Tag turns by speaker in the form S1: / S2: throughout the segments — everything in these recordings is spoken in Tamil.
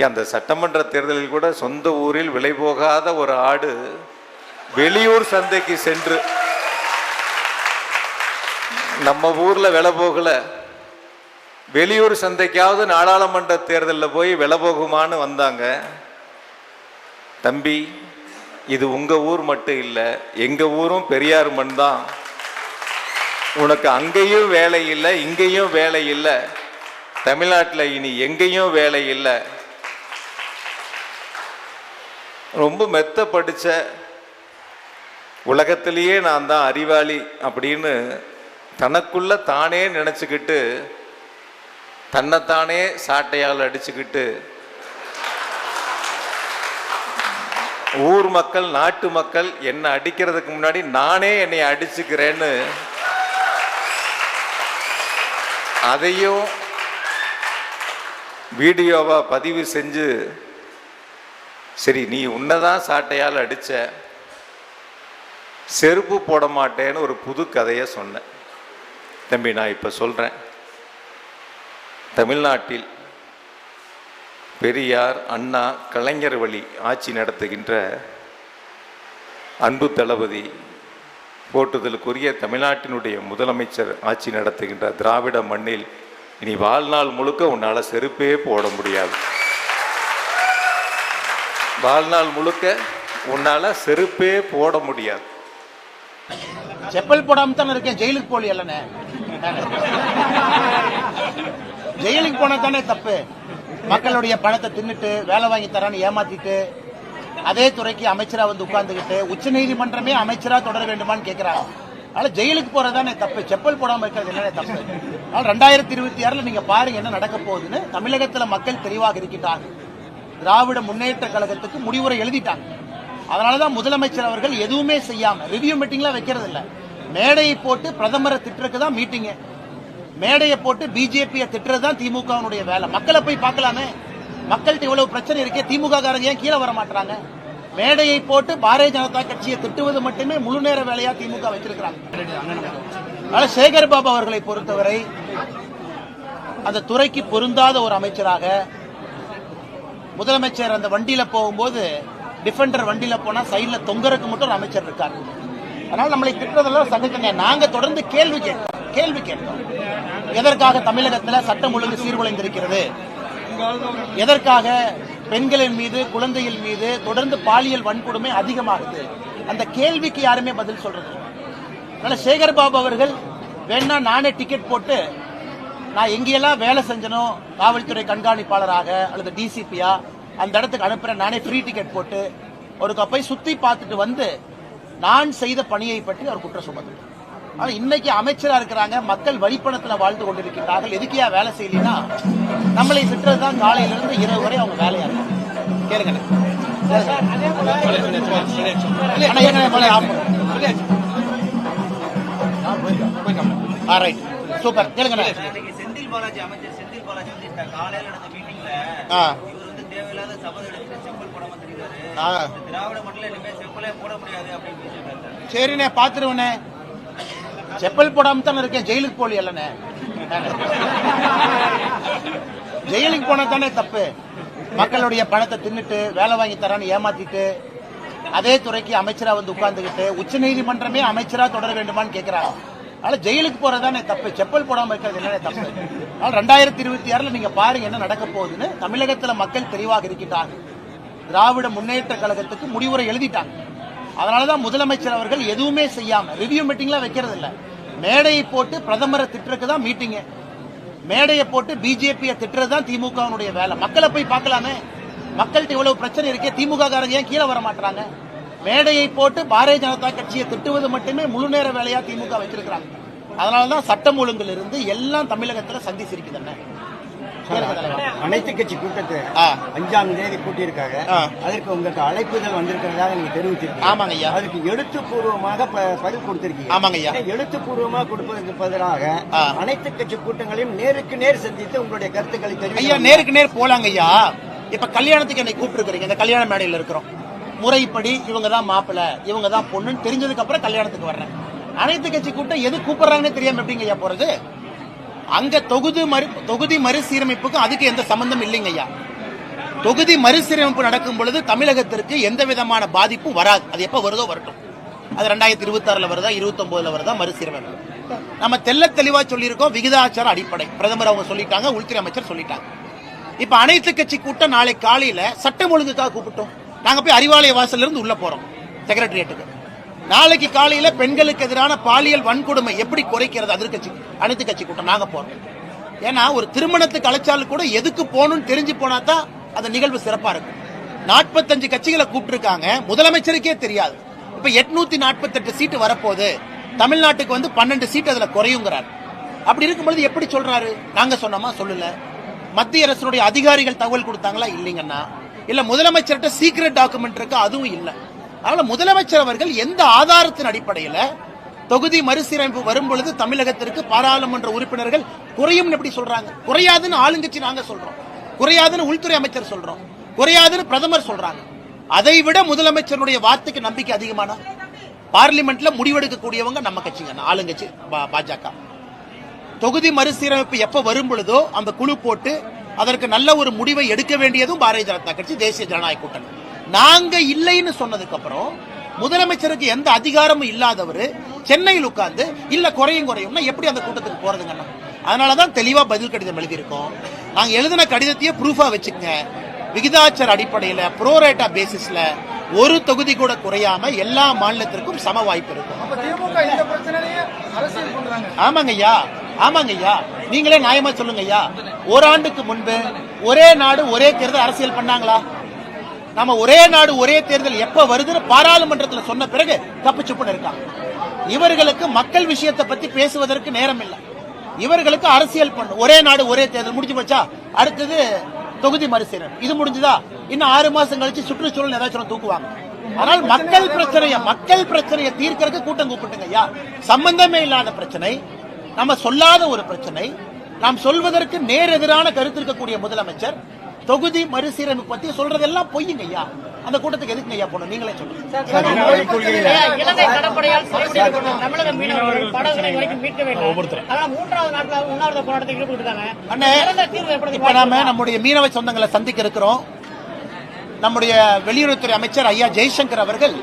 S1: அந்த சட்டமன்ற தேர்தலில் கூட சொந்த ஊரில் விலை போகாத ஒரு ஆடு வெளியூர் சந்தைக்கு சென்று. நம்ம ஊரில் விலை போகல. வெளியூர் சந்தைக்காவது நாடாளுமன்ற தேர்தலில் போய் விலை போகுமான்னு வந்தாங்க. தம்பி இது உங்கள் ஊர் மட்டும் இல்லை எங்கள் ஊரும் பெரியார் மண் தான். உனக்கு அங்கேயும் வேலை இல்லை இங்கேயும் வேலை இல்லை. தமிழ்நாட்டில் இனி எங்கேயும் வேலை இல்லை. ரொம்ப மெத்த படித்த உலகத்திலேயே நான் தான் அறிவாளி அப்படின்னு தனக்குள்ள தானே நினச்சிக்கிட்டு தன்னைத்தானே சாட்டையால் அடிச்சுக்கிட்டு ஊர் மக்கள் நாட்டு மக்கள் என்னை அடிக்கிறதுக்கு முன்னாடி நானே என்னை அடிச்சுக்கிறேன்னு அதையும் வீடியோவாக பதிவு செஞ்சு சரி நீ உன்னதான் சாட்டையால் அடித்த செருப்பு போட மாட்டேன்னு ஒரு புது கதையை சொன்னேன் தம்பி நான் இப்போ சொல்கிறேன் தமிழ்நாட்டில் பெரியார் அண்ணா கலைஞர் வழி ஆட்சி நடத்துகின்ற அன்பு தளபதி போட்டுதலுக்குரிய தமிழ்நாட்டினுடைய முதலமைச்சர் ஆட்சி நடத்துகின்ற திராவிட மண்ணில் இனி வாழ்நாள் முழுக்க உன்னால் செருப்பே போட முடியாது. வாழ்நாள் முழுக்க உன்னால் செருப்பே போட முடியாது.
S2: செப்பல் போடாம தானே இருக்கேன் ஜெயிலுக்கு போலி ஜெயிலுக்கு போனா தானே தப்பு. மக்களுடைய பணத்தை தின்னுட்டு வேலை வாங்கி தரான்னு ஏமாத்திட்டு அதே துறைக்கு அமைச்சரா வந்து உட்கார்ந்துகிட்டு உச்ச நீதிமன்றமே அமைச்சரா தொடர வேண்டுமான்னு கேட்கிறாங்க அதனால ஜெயிலுக்கு போறதானே தப்பு. செப்பல் போடாம இருக்கிறது என்னனே தப்பு? அதனால ரெண்டாயிரத்தி இருபத்தி ஆறுல நீங்க பாருங்க என்ன நடக்க போகுதுன்னு தமிழகத்துல மக்கள் தெளிவாக இருக்கிட்டாங்க திராவிட முன்னேற்ற கழகத்துக்கு முடிவுரை எழுதிட்டாங்க. அதனாலதான் முதலமைச்சர் அவர்கள் எதுவுமே செய்யாம ரிவ்யூ மீட்டிங்லாம் வைக்கிறது இல்ல மேடையை போட்டு பிரதமரை திட்டுறதுக்கு தான் மீட்டிங் மேடையை போட்டு பிஜேபியை திட்டுறது தான் திமுகவினுடைய வேலை. மக்களை போய் பார்க்கலாமே. மக்கள்கிட்ட இவ்வளவு பிரச்சனை இருக்கே திமுக காரங்க ஏன் கீழே வர மாட்டாங்க மேடையை போட்டு பாரதிய ஜனதா கட்சியை திட்டுவது மட்டுமே முழு நேர வேலையா திமுக வச்சிருக்கிறாங்க. அதனால சேகர் பாபு அவர்களை பொறுத்தவரை அந்த துறைக்கு பொருந்தாத ஒரு அமைச்சராக முதலமைச்சர் அந்த வண்டியில போகும்போது டிஃபெண்டர் வண்டியில போனா சைட்ல தொங்கறதுக்கு மட்டும் ஒரு அமைச்சர் இருக்காரு. அதனால நம்மளை திட்டுறதெல்லாம் சங்கத்தங்க நாங்க தொடர்ந்து கேள்வி கேட்போம். கேள்வி கேட்போம். எதற்காக தமிழகத்துல சட்டம் ஒழுங்கு சீர்குலைந்திருக்கிறது? எதற்காக பெண்களின் மீது குழந்தைகள் மீது தொடர்ந்து பாலியல் வன்கொடுமை அதிகமாகுது? அந்த கேள்விக்கு யாருமே பதில் சொல்றது அதனால சேகர் பாபு அவர்கள் வேணா நானே டிக்கெட் போட்டு நான் எங்கெல்லாம் வேலை செஞ்சனோ காவல்துறை கண்காணிப்பாளராக அல்லது டிசிபியா அந்த இடத்துக்கு அனுப்புறேன். நானே ஃப்ரீ டிக்கெட் போட்டு ஒரு கப்பை சுத்தி பார்த்துட்டு வந்து நான் செய்த பணியை பற்றி அவர் குற்றம் சுமத்துறார் ஆனால் இன்னைக்கு அமைச்சராக இருக்கிறாங்க மக்கள் வழிப்பணத்தில் வாழ்ந்து கொண்டிருக்கிறார்கள் எதுக்கியா வேலை செய்யலைன்னா நம்மளை திட்டுறதுதான் தான் காலையிலிருந்து இரவு வரை அவங்க வேலையாக இருக்கும் கேளுங்க. ரைட். சூப்பர்.
S3: கேளுங்க. பாலாஜி அமைச்சர் செந்தில் பாலாஜி வந்து இந்த காலையில நடந்த மீட்டிங்ல
S2: ஆ.
S3: இவர் வந்து தேவையில்லாத சபதம் எடுத்து செப்பல் போடாம தெரியுறாரு
S2: ஆ.
S3: திராவிட மண்டல இனிமே செப்பலே போட முடியாது அப்படின்னு பேசியிருக்காரு
S2: சரிண்ணே பாத்துருவனே செப்பல் போடாம தானே இருக்கேன் ஜெயிலுக்கு போலி அல்லனே ஜெயிலுக்கு போனா தானே தப்பு. மக்களுடைய பணத்தை தின்னுட்டு வேலை வாங்கி தரான்னு ஏமாத்திட்டு அதே துறைக்கு அமைச்சரா வந்து உட்கார்ந்துகிட்டு உச்ச நீதிமன்றமே அமைச்சரா தொடர வேண்டுமான்னு கேக்குறாங்க. அதனால ஜெயிலுக்கு போறதானே தப்பு. செப்பல் போடாம இருக்கிறது என்னனே தப்பு? அதனால ரெண்டாயிரத்தி இருபத்தி ஆறுல நீங்க பாருங்க என்ன நடக்க போகுதுன்னு தமிழகத்துல மக்கள் தெளிவாக இருக்கிட்டாங்க திராவிட முன்னேற்ற கழகத்துக்கு முடிவுரை எழுதிட்டாங்க. அதனாலதான் முதலமைச்சர் அவர்கள் எதுவுமே செய்யாம ரிவ்யூ மீட்டிங்லாம் வைக்கிறது இல்ல மேடையை போட்டு பிரதமரை திட்டுறதுக்கு தான் மீட்டிங்கு மேடையை போட்டு பிஜேபியை திட்டுறது தான் திமுகவினுடைய வேலை. மக்களை போய் பார்க்கலாமே. மக்கள்கிட்ட இவ்வளவு பிரச்சனை இருக்கே திமுக காரங்க ஏன் கீழே வர மாட்டாங்க மேடையை போட்டு பாரதிய ஜனதா கட்சியை திட்டுவது மட்டுமே முழு நேர வேலையா திமுக வச்சிருக்கிறாங்க அதனாலதான் சட்டம் ஒழுங்குல இருந்து எல்லாம் தமிழகத்துல சந்தி.
S4: அனைத்து கட்சி கூட்டத்தை. அஞ்சாம் தேதி கூட்டியிருக்காங்க. அதற்கு உங்களுக்கு அழைப்புதல் வந்திருக்கிறதாக நீங்க தெரிவிச்சிருக்கீங்க
S2: ஆமாங்க ஐயா.
S4: அதுக்கு எழுத்துப்பூர்வமாக பதில் கொடுத்திருக்கீங்க
S2: ஆமாங்க ஐயா.
S4: எழுத்துப்பூர்வமாக கொடுப்பதற்கு பதிலாக. அனைத்து கட்சி கூட்டங்களையும் நேருக்கு நேர் சந்தித்து உங்களுடைய கருத்துக்களை
S2: ஐயா
S4: தெரிவிக்க
S2: நேருக்கு நேர் போலாங்க ஐயா இப்ப கல்யாணத்துக்கு என்னை கூப்பிட்டுருக்கீங்க இந்த கல்யாண மேடையில இருக்கிறோம் முறைப்படி இவங்க தான் மாப்பிள்ளை இவங்க தான் பொண்ணுன்னு தெரிஞ்சதுக்கு அப்புறம் கல்யாணத்துக்கு வர்றேன். அனைத்து கட்சி கூட்டம் எது கூப்பிடுறாங்கன்னு தெரியாம எப்படிங்க ஐயா போறது? அங்க தொகுதி மறு தொகுதி மறுசீரமைப்புக்கும் அதுக்கு எந்த சம்பந்தம் இல்லைங்க ஐயா. தொகுதி மறுசீரமைப்பு நடக்கும் பொழுது தமிழகத்திற்கு எந்த விதமான பாதிப்பும் வராது. அது எப்ப வருதோ வரட்டும். அது ரெண்டாயிரத்தி இருபத்தி ஆறுல வருதா இருபத்தி ஒன்பதுல வருதா மறுசீரமைப்பு. நம்ம தெள்ள தெளிவா சொல்லியிருக்கோம் விகிதாச்சார அடிப்படை. பிரதமர் அவங்க சொல்லிட்டாங்க உள்துறை அமைச்சர் சொல்லிட்டாங்க. இப்ப அனைத்து கட்சி கூட்டம் நாளை காலையில சட்டம் ஒழுங்குக்காக கூப்பிட்டோம். நாங்கள் போய் அறிவாலய வாசல்ல இருந்து போகிறோம் செக்ரட்டரியேட்டுக்கு நாளைக்கு காலையில் பெண்களுக்கு எதிரான பாலியல் வன்கொடுமை எப்படி குறைக்கிறது எதிர்க்கட்சி அனைத்து கட்சி கூட்டம் நாங்கள் போகிறோம் ஏன்னா ஒரு திருமணத்துக்கு அழைச்சாலும் கூட எதுக்கு போகணும்னு தெரிஞ்சு போனா தான் அந்த நிகழ்வு சிறப்பாக இருக்கும். நாற்பத்தஞ்சு கட்சிகளை கூப்பிட்டுருக்காங்க முதலமைச்சருக்கே தெரியாது. இப்போ எட்நூத்தி நாற்பத்தெட்டு சீட்டு வரப்போகுது. தமிழ்நாட்டுக்கு வந்து பன்னெண்டு சீட் அதில் குறையுங்கிறார். அப்படி இருக்கும்பொழுது எப்படி சொல்றாரு? நாங்க சொன்னோமா? சொல்லல. மத்திய அரசுடைய அதிகாரிகள் தகவல் கொடுத்தாங்களா? இல்லைங்கன்னா இல்ல முதலமைச்சர்கிட்ட சீக்ரெட் டாக்குமெண்ட் இருக்கு? அதுவும் இல்லை. அதனால முதலமைச்சர் அவர்கள் எந்த ஆதாரத்தின் அடிப்படையில தொகுதி மறுசீரமைப்பு வரும் பொழுது தமிழகத்திற்கு பாராளுமன்ற உறுப்பினர்கள் குறையும் எப்படி சொல்றாங்க? குறையாதுன்னு ஆளுங்கட்சி நாங்க சொல்றோம். குறையாதுன்னு உள்துறை அமைச்சர் சொல்றோம். குறையாதுன்னு பிரதமர் சொல்றாங்க. அதை விட முதலமைச்சருடைய வார்த்தைக்கு நம்பிக்கை அதிகமான? பார்லிமெண்ட்ல முடிவெடுக்கக்கூடியவங்க நம்ம கட்சிங்க ஆளுங்கட்சி பா- பாஜக. தொகுதி மறுசீரமைப்பு எப்ப வரும் பொழுதோ அந்த குழு போட்டு அதற்கு நல்ல ஒரு முடிவை எடுக்க வேண்டியதும் பாரதிய ஜனதா கட்சி தேசிய ஜனநாயக கூட்டணி. நாங்க இல்லைன்னு சொன்னதுக்கு அப்புறம் முதலமைச்சருக்கு எந்த அதிகாரமும் இல்லாதவர் சென்னையில் உட்கார்ந்து இல்ல குறையும் குறையும்னா எப்படி அந்த கூட்டத்துக்கு போறதுங்கண்ணா அதனாலதான் தெளிவா பதில் கடிதம் எழுதியிருக்கோம். நாங்க எழுதின கடிதத்தையே ப்ரூஃபா வச்சுக்கங்க. விகிதாச்சார அடிப்படையில ப்ரோரேட்டா பேசிஸ்ல ஒரு தொகுதி கூட குறையாம எல்லா மாநிலத்திற்கும் சம வாய்ப்பு இருக்கும். ஆமாங்க ஐயா ஆமாங்க ஐயா நீங்களே நியாயமா சொல்லுங்க ஐயா ஓராண்டுக்கு முன்பு ஒரே நாடு ஒரே தேர்தல் அரசியல் பண்ணாங்களா? நம்ம ஒரே நாடு ஒரே தேர்தல் எப்ப வருதுன்னு பாராளுமன்றத்தில் சொன்ன பிறகு தப்பு சுப்புன்னு இருக்காங்க இவர்களுக்கு மக்கள் விஷயத்தை பத்தி பேசுவதற்கு நேரம் இல்லை இவர்களுக்கு அரசியல் பண்ணு ஒரே நாடு ஒரே தேர்தல் முடிஞ்சு போச்சா? அடுத்தது தொகுதி மறுசீரன் இது முடிஞ்சுதா? இன்னும் ஆறு மாசம் கழிச்சு சுற்றுச்சூழல் ஏதாச்சும் தூக்குவாங்க. ஆனால் மக்கள் பிரச்சனைய மக்கள் பிரச்சனையை தீர்க்கறதுக்கு கூட்டம் கூப்பிட்டுங்க ஐயா சம்பந்தமே இல்லாத பிரச்சனை. நம்ம சொல்லாத ஒரு பிரச்சனை. நாம் சொல்வதற்கு நேர் எதிரான கருத்து இருக்கக்கூடிய முதலமைச்சர் தொகுதி மறுசீரமைப்பு பத்தி சொல்றதெல்லாம் பொய்யுங்க ஐயா. அந்த கூட்டத்துக்கு எதுக்குங்க ஐயா போனோம் நீங்களே சொல்லுங்க. நாம நம்முடைய மீனவ சொந்தங்களை சந்திக்க இருக்கிறோம். நம்முடைய வெளியுறவுத்துறை அமைச்சர் ஐயா ஜெய்சங்கர் அவர்கள்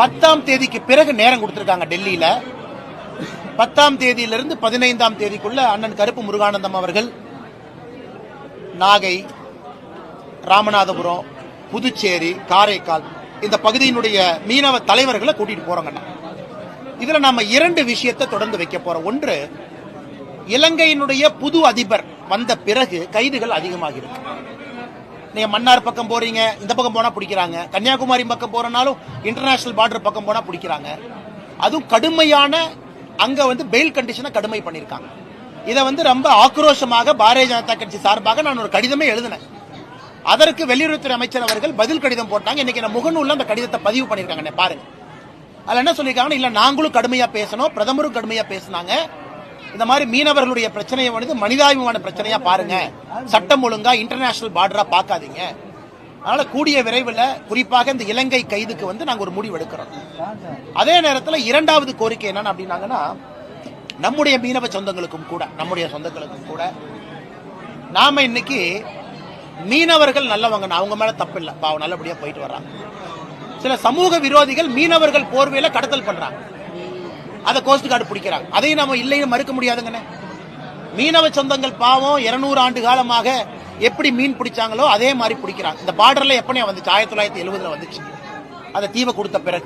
S2: பத்தாம் தேதிக்கு பிறகு நேரம் கொடுத்திருக்காங்க டெல்லியில. பத்தாம் தேதியிலிருந்து பதினைந்தாம் தேதிக்குள்ள அண்ணன் கருப்பு முருகானந்தம் அவர்கள் நாகை ராமநாதபுரம் புதுச்சேரி காரைக்கால் இந்த பகுதியினுடைய மீனவ தலைவர்களை கூட்டிட்டு போறாங்கண்ணா இதுல நாம இரண்டு விஷயத்தை தொடர்ந்து வைக்க போறோம். ஒன்று இலங்கையினுடைய புது அதிபர் வந்த பிறகு கைதுகள் அதிகமாகிருக்கு நீங்க மன்னார் பக்கம் போறீங்க இந்த பக்கம் போனா பிடிக்கிறாங்க. கன்னியாகுமரி பக்கம் போறனாலும் இன்டர்நேஷனல் பார்டர் பக்கம் போனா பிடிக்கிறாங்க. அதுவும் கடுமையான அங்க வந்து பெயில் கண்டிஷனை கடுமை பண்ணியிருக்காங்க இதை வந்து ரொம்ப ஆக்ரோஷமாக பாரதிய ஜனதா கட்சி சார்பாக நான் ஒரு கடிதமே எழுதினேன். அதற்கு வெளியுறவுத்துறை அமைச்சர் அவர்கள் பதில் கடிதம் போட்டாங்க. இன்னைக்கு நான் முகநூல்ல அந்த கடிதத்தை பதிவு பண்ணிருக்காங்க. பாருங்க. அதுல என்ன சொல்லியிருக்காங்கன்னா இல்ல நாங்களும் கடுமையா பேசணும். பிரதமரும் கடுமையா பேசினாங்க. இந்த மாதிரி மீனவர்களுடைய பிரச்சனையை வந்து மனிதாபிமான பிரச்சனையா பாருங்க. சட்டம் ஒழுங்கா இன்டர்நேஷனல் பார்டரா பார்க்காதீங்க. அதனால கூடிய விரைவில் குறிப்பாக இந்த இலங்கை கைதுக்கு வந்து நாங்கள் ஒரு முடிவு எடுக்கிறோம் அதே நேரத்தில் இரண்டாவது கோரிக்கை என்னன்னு அப்படின்னாங்கன்னா நம்முடைய மீனவ சொந்தங்களுக்கும் கூட நம்முடைய சொந்தங்களுக்கும் கூட நாம இன்னைக்கு மீனவர்கள் நல்லவங்க அவங்க மேல தப்பு இல்லை. பாவம் நல்லபடியா போயிட்டு வர்றாங்க. சில சமூக விரோதிகள் மீனவர்கள் போர்வையில கடத்தல் பண்றாங்க. அதை கோஸ்ட் கார்டு பிடிக்கிறாங்க. அதையும் நம்ம இல்லைன்னு மறுக்க முடியாதுங்கண்ணே. மீனவ சொந்தங்கள் பாவம் இருநூறு ஆண்டு காலமாக எப்படி மீன் பிடிச்சாங்களோ அதே மாதிரி பிடிக்கிறாங்க இந்த பார்டர்ல எப்பனே வந்துச்சு? ஆயிரத்தி தொள்ளாயிரத்தி எழுபதுல வந்துச்சு. அதை தீவை கொடுத்த பிறகு.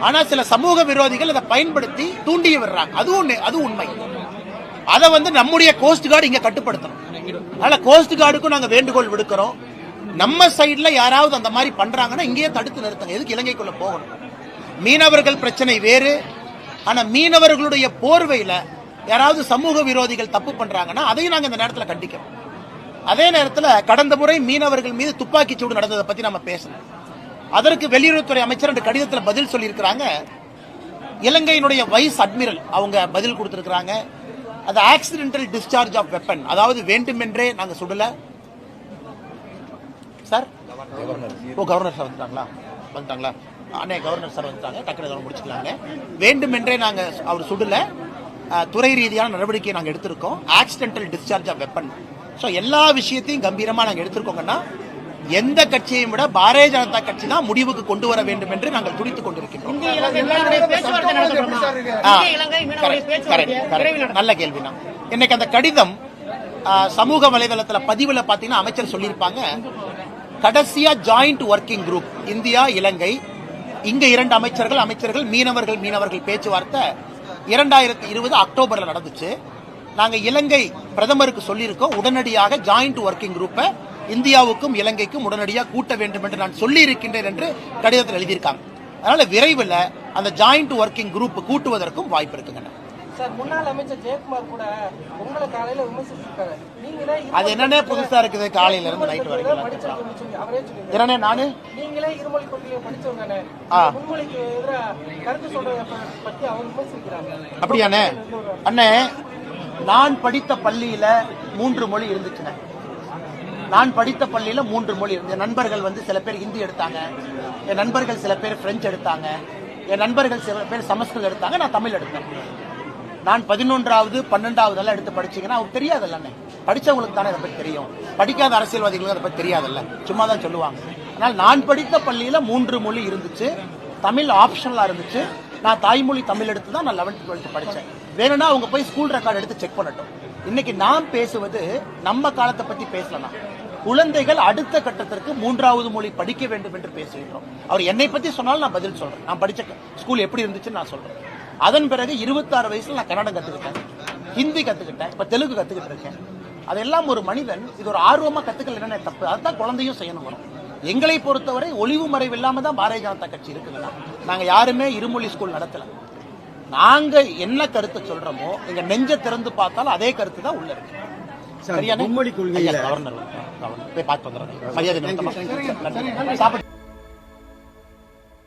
S2: ஆனா சில சமூக விரோதிகள் அதை பயன்படுத்தி தூண்டி விடுறாங்க. அதுவும் நெ- அது உண்மை. அதை வந்து நம்முடைய கோஸ்ட் கார்டு இங்க கட்டுப்படுத்தணும். அதனால கோஸ்ட் கார்டுக்கும் நாங்க வேண்டுகோள் விடுக்கிறோம். நம்ம சைட்ல யாராவது அந்த மாதிரி பண்றாங்கன்னா இங்கேயே தடுத்து நிறுத்துங்க. எதுக்கு இலங்கைக்குள்ள போகணும்? மீனவர்கள் பிரச்சனை வேறு. ஆனா மீனவர்களுடைய போர்வையில யாராவது சமூக விரோதிகள் தப்பு பண்றாங்கன்னா அதையும் நாங்க இந்த நேரத்துல கண்டிக்கிறோம். அதே நேரத்தில் கடந்த முறை மீனவர்கள் மீது துப்பாக்கி சூடு நடந்ததை பத்தி நம்ம பேசணும். அதற்கு வெளியுறவுத்துறை அமைச்சர் அந்த கடிதத்தில் பதில் சொல்லியிருக்கிறாங்க. இலங்கையினுடைய வைஸ் அட்மிரல் அவங்க பதில் கொடுத்திருக்கிறாங்க. அது ஆக்சிடென்டல் டிஸ்சார்ஜ் ஆஃப் வெப்பன் அதாவது வேண்டுமென்றே நாங்க சுடல. சார்? ஓ கவர்னர் சார் வந்துட்டாங்களா? வந்துட்டாங்களா? அண்ணே கவர்னர் சார் வந்துட்டாங்க. டக்குனு கவர்னர் முடிச்சுக்கலாங்க வேண்டுமென்றே நாங்க அவர் சுடல. துறை ரீதியான நடவடிக்கை நாங்க எடுத்திருக்கோம். Accidental discharge of weapon so எல்லா விஷயத்தையும் கம்பீரமா நாங்க எடுத்திருக்கோங்கன்னா எந்த கட்சியையும் விட பாரதிய ஜனதா கட்சி தான் முடிவுக்கு கொண்டு வர வேண்டும் என்று நாங்கள் துடித்துக் கொண்டிருக்கின்றோம். நல்ல கேள்வினா இன்னைக்கு அந்த கடிதம் சமூக வலைதளத்துல பதிவுல பாத்தீங்கன்னா அமைச்சர் சொல்லியிருப்பாங்க கடைசியா joint working group India Ilangai. இங்க இரண்டு அமைச்சர்கள் அமைச்சர்கள் மீனவர்கள் மீனவர்கள் பேச்சுவார்த்தை. இரண்டாயிரத்தி இருபது அக்டோபர்ல நடந்துச்சு. நாங்க இலங்கை பிரதமருக்கு சொல்லியிருக்கோம். உடனடியாக ஜாயிண்ட் ஒர்க்கிங் குரூப்பை இந்தியாவுக்கும் இலங்கைக்கும் உடனடியாக கூட்ட வேண்டும் என்று நான் சொல்லி இருக்கின்றேன் என்று கடிதத்தில் எழுதியிருக்காங்க. அதனால விரைவில் அந்த ஜாயிண்ட் ஒர்க்கிங் குரூப் கூட்டுவதற்கும் வாய்ப்பு இருக்குங்க.
S5: நீங்களே
S2: அது என்னன்னே புதுசா இருக்குது. காலையில இருந்து நைட் வரைக்கும் நானு?
S5: நீங்களே இருமொழி கொள்கையை படிச்சவங்க தானே.
S2: ஆ.
S5: முன்மொழிக்கு எதிராக கருத்து சொல்றத ப- பத்தி அவர் விமர்சிக்கிறாங்க.
S2: அப்படியாண்ணே? அண்ணே நான் படித்த பள்ளியில மூன்று மொழி இருந்துச்சுண்ணே நான் படித்த பள்ளியில மூன்று மொழி இருந்து என் நண்பர்கள் வந்து சில பேர் ஹிந்தி எடுத்தாங்க. என் நண்பர்கள் சில பேர் பிரெஞ்சு எடுத்தாங்க. என் நண்பர்கள் சில பேர் சமஸ்கிருதம் எடுத்தாங்க நான் தமிழ் எடுத்தேன். நான் பதினொன்றாவது பன்னெண்டாவது எல்லாம் எடுத்து படிச்சீங்கன்னா அவங்க தெரியாதுல்ல அண்ணே படிச்சவங்களுக்கு தானே அதை பத்தி தெரியும். படிக்காத அரசியல்வாதிகளுக்கு அதை பத்தி தெரியாதுல்ல. சும்மா தான் சொல்லுவாங்க. ஆனால் நான் படித்த பள்ளியில மூன்று மொழி இருந்துச்சு. தமிழ் ஆப்ஷனலா இருந்துச்சு. நான் தாய்மொழி தமிழ் எடுத்து தான் நான் லெவன்த் டுவெல்த் படித்தேன் வேணும்னா அவங்க போய் ஸ்கூல் ரெக்கார்டு எடுத்து செக் பண்ணட்டும். இன்னைக்கு நாம் பேசுவது நம்ம காலத்தை பத்தி பேசலாம்? குழந்தைகள் அடுத்த கட்டத்திற்கு மூன்றாவது மொழி படிக்க வேண்டும் என்று பேசுகிறோம் அவர் என்னை பத்தி சொன்னாலும் நான் பதில் சொல்றேன். நான் படிச்ச ஸ்கூல் எப்படி இருந்துச்சுன்னு நான் சொல்றேன். அதன் பிறகு இருபத்தாறு வயசுல நான் கன்னடம் கத்துக்கிட்டேன். ஹிந்தி கத்துக்கிட்டேன். இப்ப தெலுங்கு கத்துக்கிட்டு இருக்கேன். அதெல்லாம் ஒரு மனிதன் இது ஒரு ஆர்வமா கத்துக்கல என்ன தப்பு? அதுதான் குழந்தையும் செய்யணும் வரும். எங்களை பொறுத்தவரை ஒளிவு மறைவு இல்லாம தான் பாரதிய ஜனதா கட்சி இருக்குதுன்னா நாங்க யாருமே இருமொழி ஸ்கூல் நடத்தல. நாங்க என்ன கருத்தை சொல்றோமோ எங்க நெஞ்ச திறந்து பார்த்தாலும் அதே கருத்து தான் உள்ள இருக்கு சரியானே?
S4: மும்மொழி
S2: கவர்னர் கவர்னர் போய் பார்த்து வந்துடுறேன் மரியாதை. சாப்பிட்டு